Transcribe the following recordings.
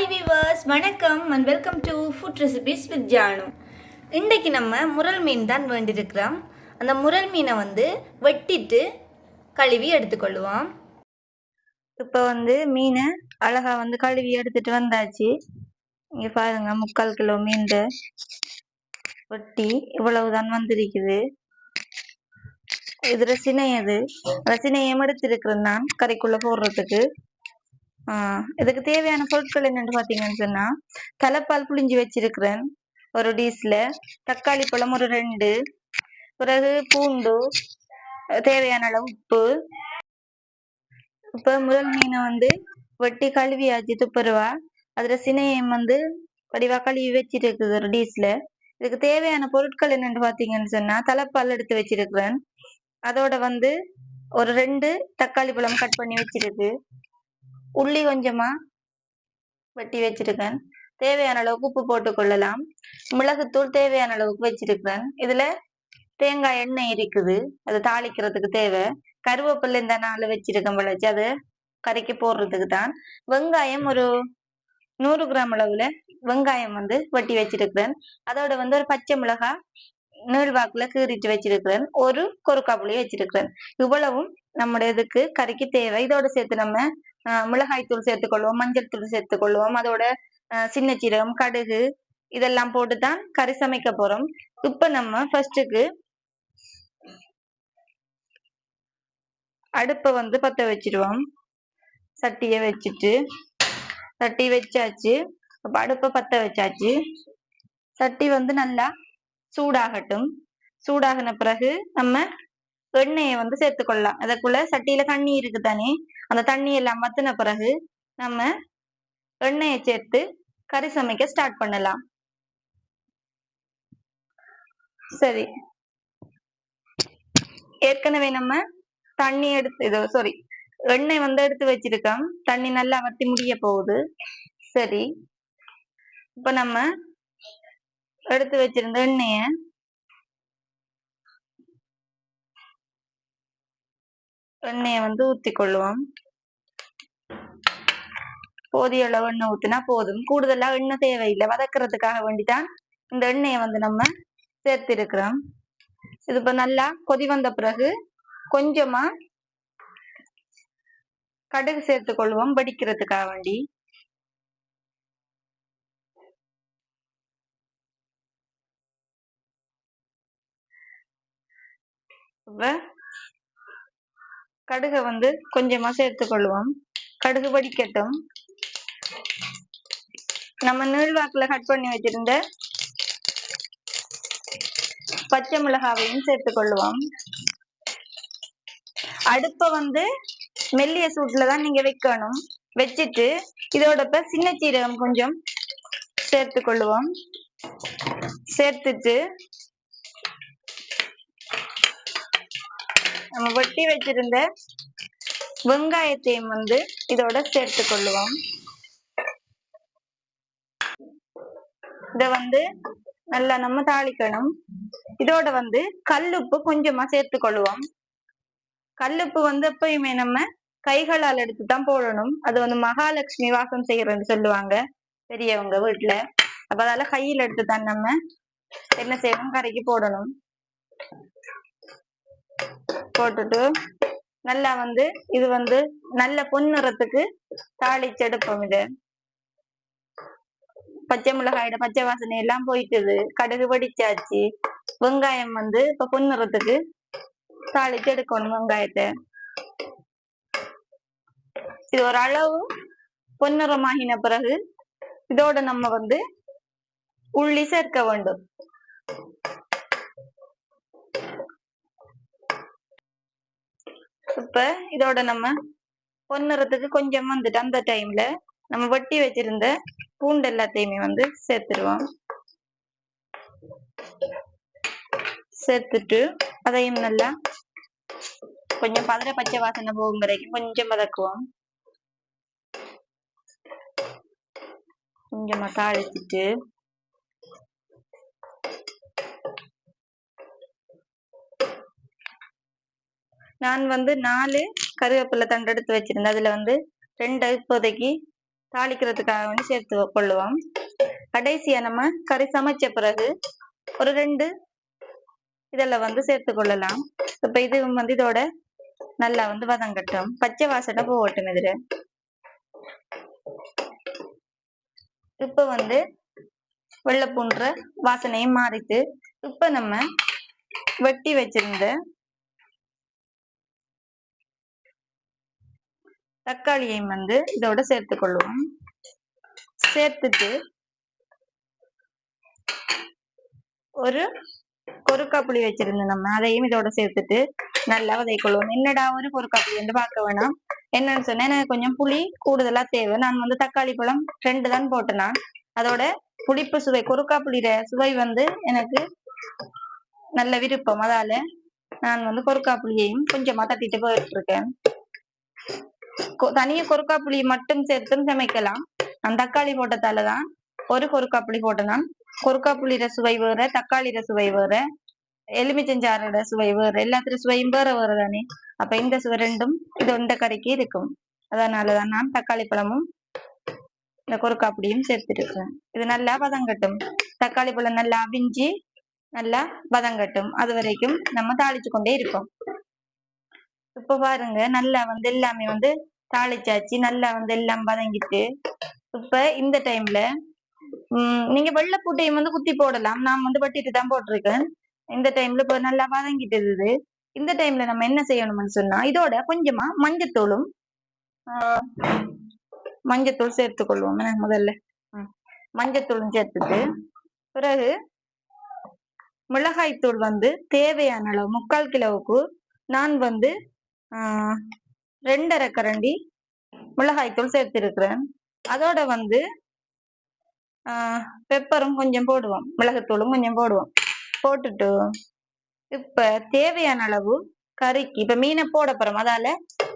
Hi viewers வணக்கம். And welcome to food recipes with Janu இன்றைக்கு நம்ம முரல் மீன் தான் வேண்டியிருக்கிறோம். அந்த முரல் மீனை வந்து வெட்டிட்டு கழுவி எடுத்துக்கொள்ளுவோம். இப்போ வந்து மீனை அழகா வந்து கழுவி எடுத்துட்டு வந்தாச்சு. இங்கே பாருங்க முக்கால் கிலோ மீன் வெட்டி இவ்வளவுதான் வந்திருக்குது. இது ரசினையது ரசினையம் எடுத்திருக்கிறேன் நான். கறிக்குள்ள போடுறதுக்கு. இதுக்கு தேவையான பொருட்கள் என்னென்னு பாத்தீங்கன்னு சொன்னா தலைப்பால் புளிஞ்சு வச்சிருக்கிறேன் ஒரு டீஸ்ல தக்காளி பழம் ஒரு ரெண்டு பிறகு பூண்டு தேவையான அளவு உப்பு. இப்போ முதல் மீனை வந்து வெட்டி கழுவி ஆச்சு துப்புரவா அதுல சினையம் வந்து வடிவா கழுவி வச்சிருக்குது ஒரு டீஸ்ல இதுக்கு தேவையான பொருட்கள் என்னன்னு பாத்தீங்கன்னு சொன்னா தலைப்பால் எடுத்து வச்சிருக்கிறேன். அதோட வந்து ஒரு ரெண்டு தக்காளி பழம் கட் பண்ணி வச்சிருக்கு. உள்ளி கொஞ்சமா வெட்டி வச்சிருக்கேன். தேவையான அளவுக்கு உப்பு போட்டு கொள்ளலாம். மிளகுத்தூள் தேவையான அளவுக்கு வச்சிருக்கிறேன் இதுல தேங்காய் எண்ணெய் இருக்குது. அது தாளிக்கிறதுக்கு தேவை. கருவேப்பிலை இந்த நாள் வச்சிருக்கேன் விளைச்சி அது கறிக்கு போடுறதுக்கு தான். வெங்காயம் ஒரு நூறு கிராம் அளவுல வெங்காயம் வந்து வெட்டி வச்சிருக்கிறேன். அதோட வந்து ஒரு பச்சை மிளகாய் நீள்வாக்குல கீறிட்டு வச்சிருக்கிறேன். ஒரு கொருக்கா புளி வச்சிருக்கிறேன். இவ்வளவும் நம்முடைய இதுக்கு கறிக்கு தேவை. இதோட சேர்த்து நம்ம மிளகாய் தூள் சேர்த்துக்கொள்வோம் மஞ்சள் தூள் சேர்த்துக்கொள்வோம். அதோட சின்ன சீரகம் கடுகு இதெல்லாம் போட்டு தான் கறி சமைக்க போறோம். இப்ப நம்ம ஃபர்ஸ்ட்டுக்கு அடுப்பை வந்து பத்த வச்சிருவோம். சட்டிய வச்சுட்டு சட்டி வச்சாச்சு. அப்போ அடுப்பை பத்த வச்சாச்சு. சட்டி வந்து நல்லா சூடாகட்டும். சூடாகின பிறகு நம்ம எண்ணெயை வந்து சேர்த்துக்கொள்ளலாம். அதுக்குள்ள சட்டியில தண்ணி இருக்கு தானே அந்த தண்ணி எல்லாம் மத்தின பிறகு நம்ம எண்ணெயை சேர்த்து கறி சமைக்க ஸ்டார்ட் பண்ணலாம். சரி. ஏற்கனவே நம்ம தண்ணி எடுத்து இதோ சாரி எண்ணெய் வந்து எடுத்து வச்சிருக்கோம். தண்ணி நல்லா வத்தி முடிய போகுது. சரி. இப்ப நம்ம எடுத்து வச்சிருந்த எண்ணெய எண்ணெயை வந்து ஊத்தி கொள்ளுவோம் போதிய அளவு எண்ணெய் ஊத்தினா போதும். கூடுதலா எண்ணெய் தேவையில்லை. வதக்குறதுக்காக வேண்டிதான் இந்த எண்ணெயை வந்து நம்ம சேர்த்திருக்கிறோம். இது இப்ப நல்லா கொதி வந்த பிறகு கொஞ்சமா கடுகு சேர்த்து கொள்வோம் வடிக்கிறதுக்காக வேண்டி. கடுகை வந்து கொஞ்சமா சேர்த்து கொள்வோம் கடுகு வடிக்கட்டும். நம்ம நீழ்வாக்கில் கட் பண்ணி வச்சிருந்த பச்சை மிளகாவையும் சேர்த்து அடுப்பை அடுப்ப வந்து மெல்லிய சூட்டில் தான் நீங்க வைக்கணும். வச்சுட்டு இதோடப்ப சின்ன சீரகம் கொஞ்சம் சேர்த்து கொள்ளுவோம் சேர்த்துட்டு நம்ம வெட்டி வச்சிருந்த வெங்காயத்தையும் வந்து இதோட சேர்த்து கொள்ளுவோம். இத வந்து நல்லா நம்ம தாளிக்கணும். இதோட வந்து கல்லுப்பு கொஞ்சமா சேர்த்து கொள்ளுவோம். கல்லுப்பு வந்து எப்பயுமே நம்ம கைகளால் எடுத்து தான் போடணும். அது வந்து மகாலட்சுமி வாசம் செய்யறதுன்னு சொல்லுவாங்க பெரியவங்க வீட்டுல அப்ப அதால கையில் எடுத்து தான் நம்ம என்ன செய்யணும்? கரைக்கு போடணும். போட்டுட்டு நல்லா வந்து இது வந்து நல்ல பொன்னிறத்துக்கு தாளிச்சு எடுப்போம் இது. பச்சை மிளகாயோட பச்சை வாசனை எல்லாம் போயிட்டுது. கடுகு வடிச்சாச்சு. வெங்காயம் வந்து இப்ப பொன்னிறத்துக்கு தாளிச்சு எடுக்கணும் வெங்காயத்தை. இது ஒரு அளவு பொன்னிறமாகின பிறகு இதோட நம்ம வந்து உள்ளி சேர்க்க வேண்டும். இப்ப இதோட நம்ம பொன்னிறத்துக்கு கொஞ்சம் வந்துட்டு அந்த டைம்ல நம்ம வெட்டி வச்சிருந்த பூண்டு எல்லாத்தையுமே வந்து சேர்த்துருவோம். சேர்த்துட்டு அதையும் நல்லா கொஞ்சம் பதற பச்சை வாசனை போகும் வரைக்கும் கொஞ்சம் வதக்குவோம் கொஞ்சமா தாளிச்சிட்டு நான் வந்து நாலு கருவேப்பிலை தண்டு எடுத்து வச்சிருந்தேன். அதுல வந்து ரெண்டு இப்போதைக்கு தாளிக்கிறதுக்காக வந்து சேர்த்து கொள்ளுவோம். கடைசியா நம்ம கறி சமைச்ச பிறகு ஒரு ரெண்டு இதெல்லாம் வந்து சேர்த்து கொள்ளலாம். இப்போ இது வந்து இதோட நல்லா வந்து வதங்கட்டும். பச்சை வாசனை போகட்டும் இதுல. இப்போ வந்து வெள்ளை பூன்ற வாசனையும் மாறிட்டு இப்போ நம்ம வெட்டி வச்சிருந்த தக்காளியையும் வந்து இதோட சேர்த்து கொள்ளுவோம் சேர்த்துட்டு ஒரு கொருக்கா புளி வச்சிருந்தோம். நம்ம அதையும் இதோட சேர்த்துட்டு நல்லா வதைக்கொள்வோம் என்னடா ஒரு கொருக்கா புளி வந்து பார்க்க வேணாம். என்னன்னு சொன்னா எனக்கு கொஞ்சம் புளி கூடுதலா தேவை. நான் வந்து தக்காளி பழம் ரெண்டு தான் போட்டேனா. அதோட புளிப்பு சுவை கொருக்கா புளியிற சுவை வந்து எனக்கு நல்ல விருப்பம். அதால நான் வந்து கொருக்கா புளியையும் கொஞ்சமா தட்டிட்டு போயிட்டு இருக்கேன் தனியா கொருக்கா புளி மட்டும் சேர்த்தும் சமைக்கலாம். நான் தக்காளி போட்டதால தான் ஒரு கொருக்கா புளி போட்டேன் கொருக்கா சுவை வேற தக்காளியிற சுவை வேற எலுமிச்சஞ்சாரோட சுவை வேற எல்லாத்துல சுவையும் வேற வேற தானே அப்ப இந்த சுவை ரெண்டும் இது இந்த கறிக்கு இருக்கும். அதனாலதான் நான் தக்காளி பழமும் இந்த கொருக்கா புளியும் சேர்த்துருக்கேன் இது நல்லா பதங்கட்டும் தக்காளி பழம் நல்லா விஞ்சி நல்லா பதங்கட்டும் அது வரைக்கும் நம்ம தாளிச்சு கொண்டே இருப்போம். இப்ப பாருங்க நல்லா வந்து எல்லாமே வந்து தாளிச்சாச்சு நல்லா வந்து எல்லாம் வதங்கிட்டு. இப்ப இந்த டைம்ல உம் நீங்க வெள்ளப்பூட்டையும் வந்து குத்தி போடலாம். நான் வந்து வட்டிட்டு தான் போட்டிருக்கேன். இந்த டைம்ல இப்ப நல்லா வதங்கிட்டு இந்த டைம்ல நம்ம என்ன செய்யணும்னு சொன்னா இதோட கொஞ்சமா மஞ்சத்தூளும் மஞ்சத்தூள் சேர்த்துக் கொள்வோம் முதல்ல. மஞ்சத்தூளும் சேர்த்துட்டு பிறகு மிளகாய் தூள் வந்து தேவையான அளவு முக்கால் கிலோவுக்கு நான் வந்து ரெண்டரை கரண்டி மிளகாய் தூள் சேர்த்திருக்கிறேன். அதோட வந்து பெப்பரும் கொஞ்சம் போடுவோம். மிளகுத்தூளும் கொஞ்சம் போடுவோம். போட்டுட்டு இப்போ தேவையான அளவு கறிக்கு இப்போ மீனை போட போகிறோம் அதால்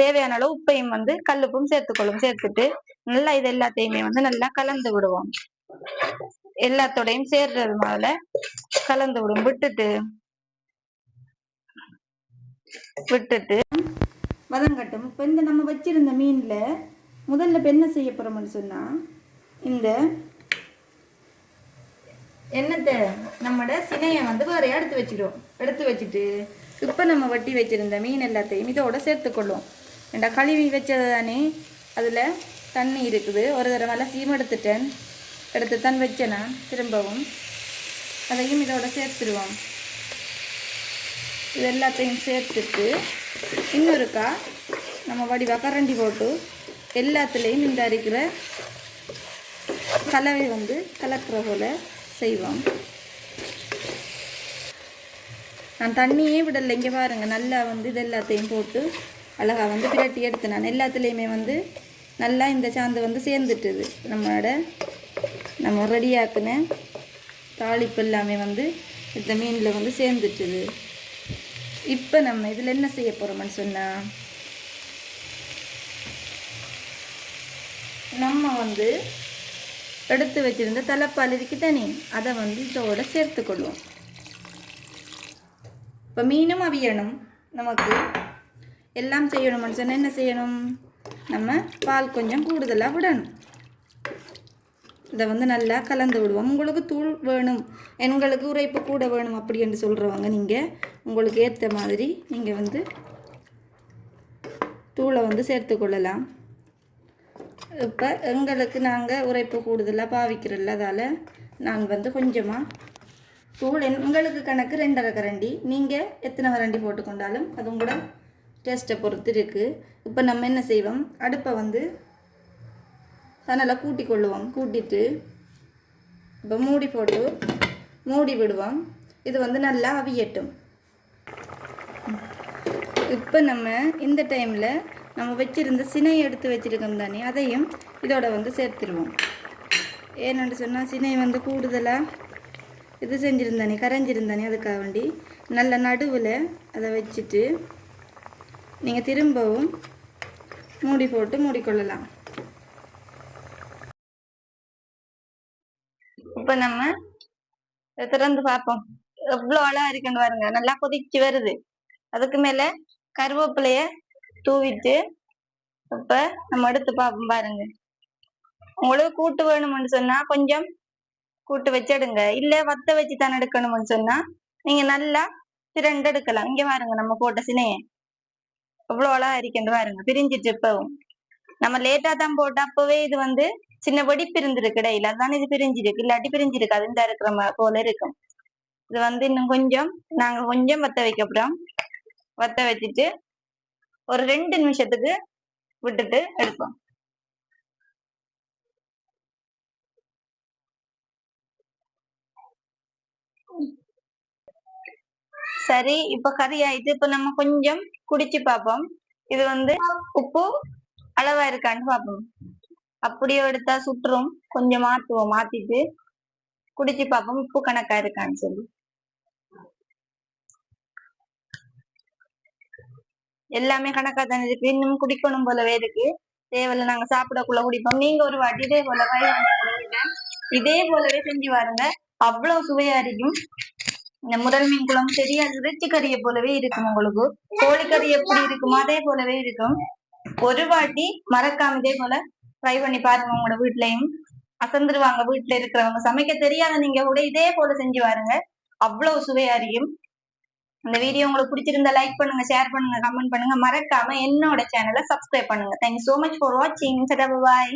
தேவையான அளவு உப்பையும் வந்து கல்லுப்பும் சேர்த்துக்கொள்ளும் சேர்த்துட்டு நல்லா இது எல்லாத்தையுமே வந்து நல்லா கலந்து விடுவோம். எல்லாத்தோடையும் சேர்றதுனால கலந்து விடும். விட்டுட்டு விட்டுட்டு வதங்கட்டும் இப்போ இந்த நம்ம வச்சிருந்த மீனில் முதல்ல இப்போ என்ன செய்ய போகிறோம்னு சொன்னால் இந்த எண்ணத்தை நம்மட சினையை வந்து வேறு எடுத்து வச்சிடும். எடுத்து வச்சுட்டு இப்போ நம்ம வட்டி வச்சிருந்த மீன் எல்லாத்தையும் இதோட சேர்த்துக்கொள்ளும் ஏண்டா கழுவி வச்சது தானே அதில் தண்ணி இருக்குது. ஒரு தடவை எல்லாம் சீம் எடுத்துட்டேன் எடுத்து தான் வச்சேனா திரும்பவும் அதையும் இதோட சேர்த்துருவோம். இது எல்லாத்தையும் சேர்த்துட்டு இன்னொருக்கா நம்ம வடிவா கரண்டி போட்டு எல்லாத்துலேயும் இந்த அரிக்கிற கலவை வந்து கலக்கிற போல செய்வோம். நான் தண்ணியே விடலை இங்கே பாருங்கள் நல்லா வந்து இது எல்லாத்தையும் போட்டு அழகாக வந்து பிரட்டி எடுத்து நான். எல்லாத்துலேயுமே வந்து நல்லா இந்த சாந்து வந்து சேர்ந்துட்டுது. நம்மளோட நம்ம ரெடியாக்குன தாளிப்பு எல்லாமே வந்து இந்த மீனில் வந்து சேர்ந்துட்டுது. இப்போ நம்ம இதில் என்ன செய்ய போகிறோம்னு சொன்னால் நம்ம வந்து எடுத்து வச்சிருந்த தலைப்பால் இருக்கு தானே அதை வந்து இதோட சேர்த்துக்கொள்வோம். இப்போ மீனும் அவியணும். நமக்கு எல்லாம் செய்யணும்னு சொன்னால் என்ன செய்யணும்? நம்ம பால் கொஞ்சம் கூடுதலாக விடணும். இதை வந்து நல்லா கலந்து விடுவோம். உங்களுக்கு தூள் வேணும். எங்களுக்கு உரைப்பு கூட வேணும் அப்படி என்று சொல்கிறவங்க நீங்கள் உங்களுக்கு ஏற்ற மாதிரி நீங்கள் வந்து தூளை வந்து சேர்த்துக்கொள்ளலாம் இப்போ எங்களுக்கு நாங்கள் உரைப்பு கூடுதலாக பாவிக்கிறோம்ல அதால் நான் வந்து கொஞ்சமாக தூள் என்- உங்களுக்கு கணக்கு ரெண்டரை கரண்டி. நீங்கள் எத்தனை கரண்டி போட்டுக்கொண்டாலும் அது உங்களோட டேஸ்ட்டை பொறுத்து இருக்குது இப்போ நம்ம என்ன செய்வோம்? அடுப்பை வந்து அதனால் கூட்டி கொள்ளுவோம் கூட்டிட்டு இப்போ மூடி போட்டு மூடி விடுவோம். இது வந்து நல்லா அவியட்டும் இப்போ நம்ம இந்த டைமில் நம்ம வச்சிருந்த சினையை எடுத்து வச்சிருக்கோம் தானே அதையும் இதோட வந்து சேர்த்துருவோம். ஏன்னு சொன்னால் சினை வந்து கூடுதலாக இது செஞ்சுருந்தானே கரைஞ்சிருந்தானே அதுக்காக வேண்டி நல்ல நடுவில் அதை வச்சுட்டு நீங்கள் திரும்பவும் மூடி போட்டு மூடிக்கொள்ளலாம். இப்போ நம்ம திறந்து பார்ப்போம். எவ்வளோ அழகா இருக்குன்னு பாருங்க. நல்லா கொதிச்சு வருது. அதுக்கு மேல கருவேப்பிலைய தூவிட்டு இப்ப நம்ம எடுத்து பார்ப்போம் பாருங்க. உங்களுக்கு கூட்டு வேணும்னு சொன்னா கொஞ்சம் கூட்டு வச்செடுங்க. இல்ல வத்த வச்சு தானே எடுக்கணும்னு சொன்னா நீங்க நல்லா திரண்டு எடுக்கலாம். இங்க பாருங்க நம்ம போட்ட சினையை. எவ்வளவு அழகா இருக்குன்னு பாருங்க. பிரிஞ்சிட்டு இப்பவும். நம்ம லேட்டா தான் போட்ட அப்பவே இது வந்து சின்ன வெடிப்பு இருந்திருக்கு இடையில அதான் இது பிரிஞ்சிருக்கு. இல்லாட்டி பிரிஞ்சிருக்கு அது இந்த இருக்கிற போல இருக்கும். இது வந்து இன்னும் கொஞ்சம் நாங்க கொஞ்சம் வத்த வைக்க போறோம் வத்த வச்சுட்டு ஒரு ரெண்டு நிமிஷத்துக்கு விட்டுட்டு எடுப்போம். சரி இப்ப கறி ஆயிட்டு இப்ப நம்ம கொஞ்சம் குடிச்சு பார்ப்போம் இது வந்து உப்பு அளவா இருக்கான்னு பார்ப்போம் அப்படியே எடுத்தா சுற்றும் கொஞ்சம் மாத்துவோம் மாத்திட்டு குடிச்சு பார்ப்போம் உப்பு கணக்கா இருக்கான்னு சொல்லி. எல்லாமே கணக்கா தானே இருக்கு. இன்னும் குடிக்கணும் போலவே இருக்கு. தேவையில்ல நாங்க சாப்பிடக்குள்ள குடிப்போம். நீங்க ஒரு வாட்டி இதே போல இதே போலவே செஞ்சு வாருங்க. அவ்வளவு சுவையா இருக்கும் இந்த முதல் மீன் குழம்பு சரி அது இறைச்சி கறியை போலவே இருக்கும் உங்களுக்கு. கோழிக்கறி எப்படி இருக்குமோ அதே போலவே இருக்கும். ஒரு வாட்டி மறக்காம இதே போல ட்ரை பண்ணி பாருங்க உங்களோட வீட்லயும். அசந்துருவாங்க வீட்டுல இருக்கிறவங்க. சமைக்க தெரியாத நீங்க கூட இதே போல செஞ்சு பாருங்க அவ்வளவு சுவையா இருக்கும் இந்த வீடியோ உங்களுக்கு பிடிச்சிருந்தா லைக் பண்ணுங்க ஷேர் பண்ணுங்க கமெண்ட் பண்ணுங்க. மறக்காம என்னோட சேனலை சப்ஸ்கிரைப் பண்ணுங்க. தேங்க்யூ சோ மச் ஃபார் வாட்சிங் பாய்